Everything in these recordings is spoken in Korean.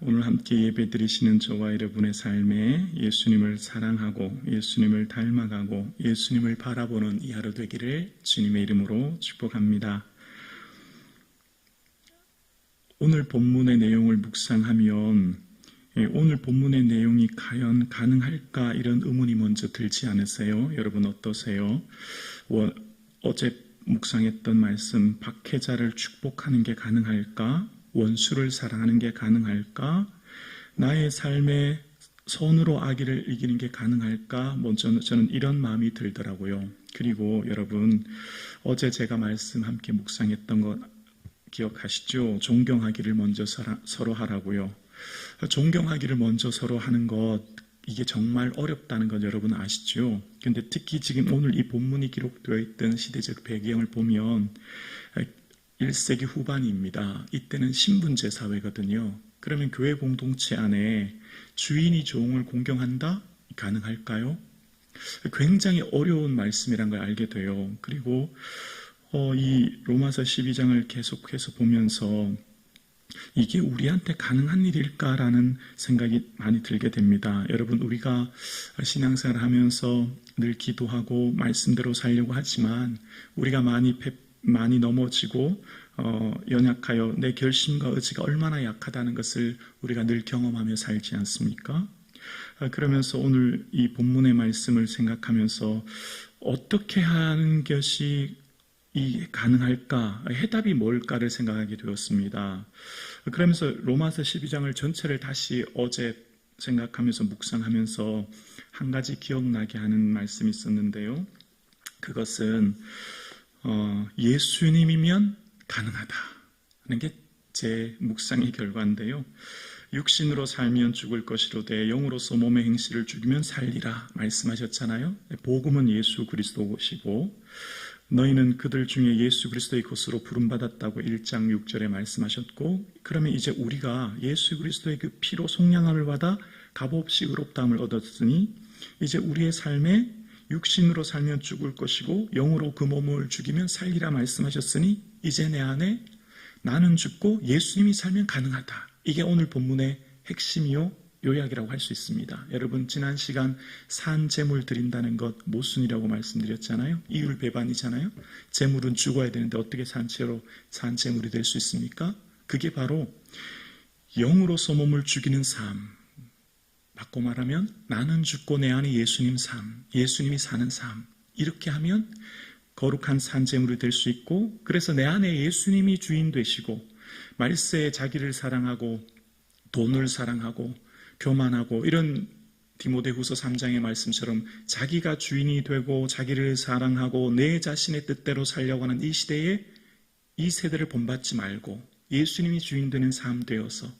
오늘 함께 예배 드리시는 저와 여러분의 삶에 예수님을 사랑하고 예수님을 닮아가고 예수님을 바라보는 이 하루 되기를 주님의 이름으로 축복합니다. 오늘 본문의 내용을 묵상하면 예, 오늘 본문의 내용이 과연 가능할까 이런 의문이 먼저 들지 않으세요? 여러분 어떠세요? 어제 묵상했던 말씀 박해자를 축복하는 게 가능할까? 원수를 사랑하는 게 가능할까? 나의 삶에 손으로 아기를 이기는 게 가능할까? 먼저 저는 이런 마음이 들더라고요. 그리고 여러분 어제 제가 말씀 함께 묵상했던 것 기억하시죠? 존경하기를 먼저 서로 하라고요. 존경하기를 먼저 서로 하는 것 이게 정말 어렵다는 건 여러분 아시죠? 근데 특히 지금 오늘 이 본문이 기록되어 있던 시대적 배경을 보면 1세기 후반입니다. 이때는 신분제 사회거든요. 그러면 교회 공동체 안에 주인이 종을 공경한다? 가능할까요? 굉장히 어려운 말씀이란 걸 알게 돼요. 그리고 어, 이 로마서 12장을 계속해서 보면서 이게 우리한테 가능한 일일까라는 생각이 많이 들게 됩니다. 여러분, 우리가 신앙생활 하면서 늘 기도하고 말씀대로 살려고 하지만 우리가 많이 많이 넘어지고 어, 연약하여 내 결심과 의지가 얼마나 약하다는 것을 우리가 늘 경험하며 살지 않습니까? 아, 그러면서 오늘 이 본문의 말씀을 생각하면서 어떻게 하는 것이 이 가능할까? 해답이 뭘까를 생각하게 되었습니다. 그러면서 로마서 12장을 전체를 다시 어제 생각하면서 묵상하면서 한 가지 기억나게 하는 말씀이 있었는데요. 그것은 어, 예수님이면 가능하다 하는 게 제 묵상의 결과인데요. 육신으로 살면 죽을 것이로되 영으로서 몸의 행실을 죽이면 살리라 말씀하셨잖아요. 복음은 예수 그리스도시고 너희는 그들 중에 예수 그리스도의 것으로 부름받았다고 1장 6절에 말씀하셨고 그러면 이제 우리가 예수 그리스도의 그 피로 속량함을 받아 값없이 의롭다함을 얻었으니 이제 우리의 삶에 육신으로 살면 죽을 것이고 영으로 그 몸을 죽이면 살리라 말씀하셨으니 이제 내 안에 나는 죽고 예수님이 살면 가능하다. 이게 오늘 본문의 핵심이요 요약이라고 할 수 있습니다. 여러분 지난 시간 산 재물 드린다는 것 모순이라고 말씀드렸잖아요. 이율 배반이잖아요. 재물은 죽어야 되는데 어떻게 산채로 산 재물이 될 수 있습니까? 그게 바로 영으로서 몸을 죽이는 삶, 바꿔 말하면 나는 죽고 내 안에 예수님 삶, 예수님이 사는 삶. 이렇게 하면 거룩한 산재물이 될 수 있고 그래서 내 안에 예수님이 주인 되시고 말세에 자기를 사랑하고 돈을 사랑하고 교만하고 이런 디모데후서 3장의 말씀처럼 자기가 주인이 되고 자기를 사랑하고 내 자신의 뜻대로 살려고 하는 이 시대에 이 세대를 본받지 말고 예수님이 주인 되는 삶 되어서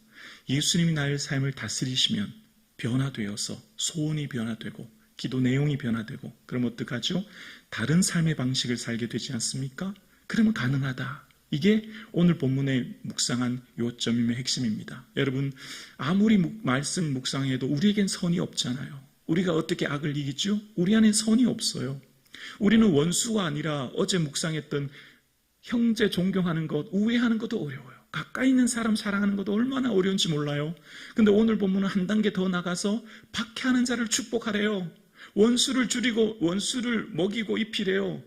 예수님이 나의 삶을 다스리시면 변화되어서 소원이 변화되고 기도 내용이 변화되고 그럼 어떡하죠? 다른 삶의 방식을 살게 되지 않습니까? 그러면 가능하다. 이게 오늘 본문의 묵상한 요점임의 핵심입니다. 여러분 아무리 말씀 묵상해도 우리에겐 선이 없잖아요. 우리가 어떻게 악을 이기죠? 우리 안에 선이 없어요. 우리는 원수가 아니라 어제 묵상했던 형제 존경하는 것, 우애하는 것도 어려워요. 가까이 있는 사람 사랑하는 것도 얼마나 어려운지 몰라요. 근데 오늘 본문은 한 단계 더 나가서 박해하는 자를 축복하래요. 원수를 줄이고 원수를 먹이고 입히래요.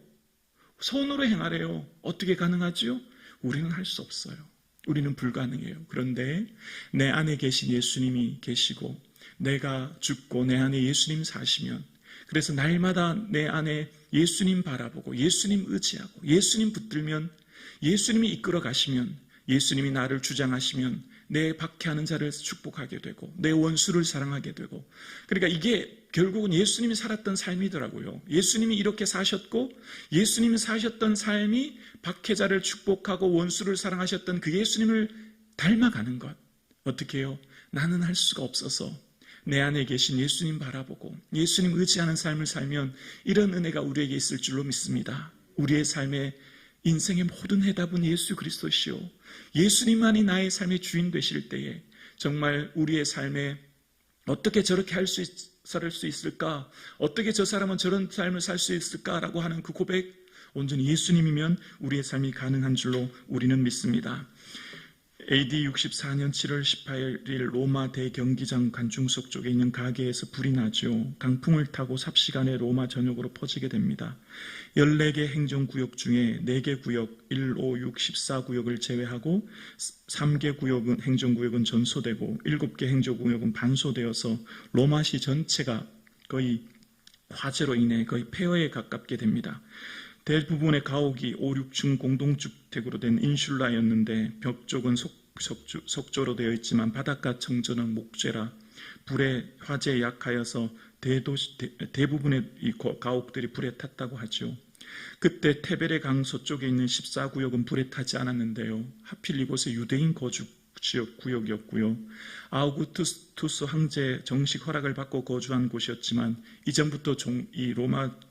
손으로 행하래요. 어떻게 가능하지요? 우리는 할 수 없어요. 우리는 불가능해요. 그런데 내 안에 계신 예수님이 계시고 내가 죽고 내 안에 예수님 사시면 그래서 날마다 내 안에 예수님 바라보고 예수님 의지하고 예수님 붙들면 예수님이 이끌어 가시면 예수님이 나를 주장하시면 내 박해하는 자를 축복하게 되고 내 원수를 사랑하게 되고 그러니까 이게 결국은 예수님이 살았던 삶이더라고요. 예수님이 이렇게 사셨고 예수님이 사셨던 삶이 박해자를 축복하고 원수를 사랑하셨던 그 예수님을 닮아가는 것. 어떻게 해요? 나는 할 수가 없어서 내 안에 계신 예수님 바라보고 예수님 의지하는 삶을 살면 이런 은혜가 우리에게 있을 줄로 믿습니다. 우리의 삶에 인생의 모든 해답은 예수 그리스도시요. 예수님만이 나의 삶의 주인 되실 때에 정말 우리의 삶에 어떻게 저렇게 할 수 살 수 있을까? 어떻게 저 사람은 저런 삶을 살 수 있을까라고 하는 그 고백 온전히 예수님이면 우리의 삶이 가능한 줄로 우리는 믿습니다. AD 64년 7월 18일 로마 대경기장 관중석 쪽에 있는 가게에서 불이 나죠. 강풍을 타고 삽시간에 로마 전역으로 퍼지게 됩니다. 14개 행정구역 중에 4개 구역 1, 5, 6, 14구역을 제외하고 3개 구역은 행정구역은 전소되고 7개 행정구역은 반소되어서 로마시 전체가 거의 화재로 인해 거의 폐허에 가깝게 됩니다. 대부분의 가옥이 5, 6층 공동주택으로 된 인슐라였는데 벽 쪽은 속, 석주, 석조로 되어 있지만 바닷가 청전은 목재라 불에 화재에 약하여서 대도시, 대, 부분의이 고- 가옥들이 불에 탔다고 하죠. 그때 테베레 강서 쪽에 있는 14구역은 불에 타지 않았는데요. 하필 이곳에 유대인 거주 지역 구역이었고요. 아우구투스 황제 정식 허락을 받고 거주한 곳이었지만 이전부터 종- 이 로마 군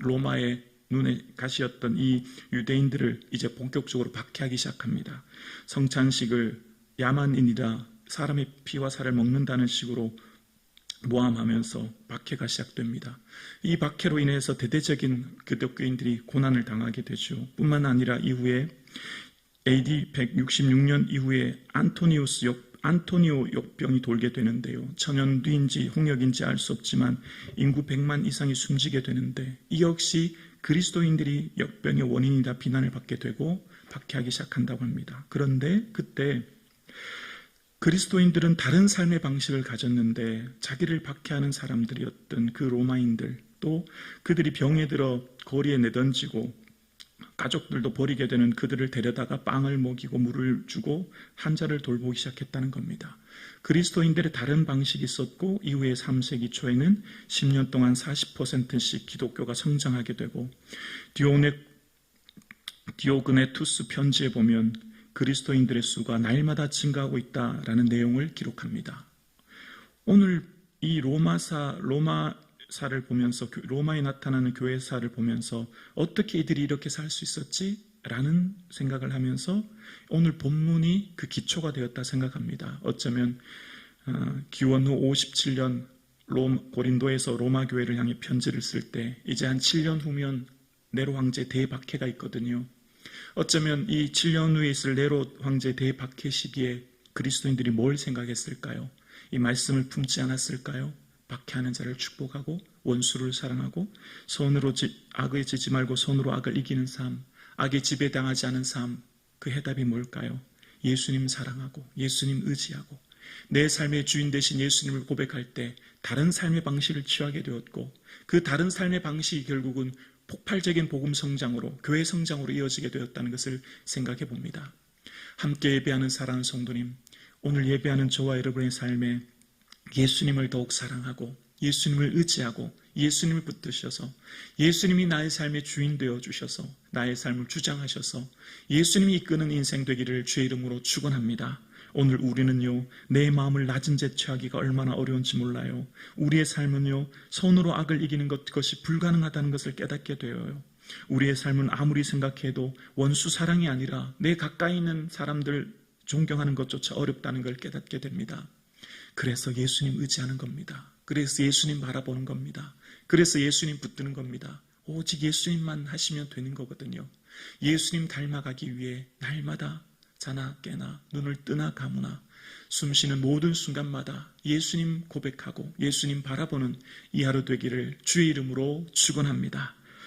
로마의 눈에 가시였던 이 유대인들을 이제 본격적으로 박해하기 시작합니다. 성찬식을 야만인이라 사람의 피와 살을 먹는다는 식으로 모함하면서 박해가 시작됩니다. 이 박해로 인해서 대대적인 기독교인들이 고난을 당하게 되죠. 뿐만 아니라 이후에 AD 166년 이후에 안토니우스 역, 안토니오 역병이 돌게 되는데요. 천연두인지 홍역인지 알 수 없지만 인구 100만 이상이 숨지게 되는데 이 역시 그리스도인들이 역병의 원인이다 비난을 받게 되고 박해하기 시작한다고 합니다. 그런데 그때 그리스도인들은 다른 삶의 방식을 가졌는데 자기를 박해하는 사람들이었던 그 로마인들 또 그들이 병에 들어 거리에 내던지고 가족들도 버리게 되는 그들을 데려다가 빵을 먹이고 물을 주고 환자를 돌보기 시작했다는 겁니다. 그리스도인들의 다른 방식이 있었고 이후에 3세기 초에는 10년 동안 40%씩 기독교가 성장하게 되고 디오네 디오그네 투스 편지에 보면 그리스도인들의 수가 날마다 증가하고 있다라는 내용을 기록합니다. 오늘 이 로마사 로마 사를 보면서 교- 로마에 나타나는 교회 사를 보면서 어떻게 이들이 이렇게 살 수 있었지? 라는 생각을 하면서 오늘 본문이 그 기초가 되었다 생각합니다. 어쩌면 어, 기원 후 57년 롬, 고린도에서 로마 교회를 향해 편지를 쓸 때 이제 한 7년 후면 네로 황제 대박해가 있거든요. 어쩌면 이 7년 후에 있을 네로 황제 대박해 시기에 그리스도인들이 뭘 생각했을까요? 이 말씀을 품지 않았을까요? 박해하는 자를 축복하고 원수를 사랑하고 손으로 지- 악을 지지 말고 손으로 악을 이기는 삶, 악에 지배당하지 않은 삶, 그 해답이 뭘까요? 예수님 사랑하고 예수님 의지하고 내 삶의 주인 되신 예수님을 고백할 때 다른 삶의 방식을 취하게 되었고 그 다른 삶의 방식이 결국은 폭발적인 복음 성장으로 교회 성장으로 이어지게 되었다는 것을 생각해 봅니다. 함께 예배하는 사랑하는 성도님, 오늘 예배하는 저와 여러분의 삶에 예수님을 더욱 사랑하고 예수님을 의지하고 예수님을 붙드셔서 예수님이 나의 삶의 주인 되어 주셔서 나의 삶을 주장하셔서 예수님이 이끄는 인생 되기를 주의 이름으로 축원합니다. 오늘 우리는요 내 마음을 낮은 채 취하기가 얼마나 어려운지 몰라요. 우리의 삶은요 손으로 악을 이기는 것 것이 불가능하다는 것을 깨닫게 되어요. 우리의 삶은 아무리 생각해도 원수 사랑이 아니라 내 가까이 있는 사람들 존경하는 것조차 어렵다는 걸 깨닫게 됩니다. 그래서 예수님 의지하는 겁니다. 그래서 예수님 바라보는 겁니다. 그래서 예수님 붙드는 겁니다. 오직 예수님만 하시면 되는 거거든요. 예수님 닮아가기 위해 날마다 자나 깨나 눈을 뜨나 감으나 숨쉬는 모든 순간마다 예수님 고백하고 예수님 바라보는 이 하루 되기를 주의 이름으로 축원합니다.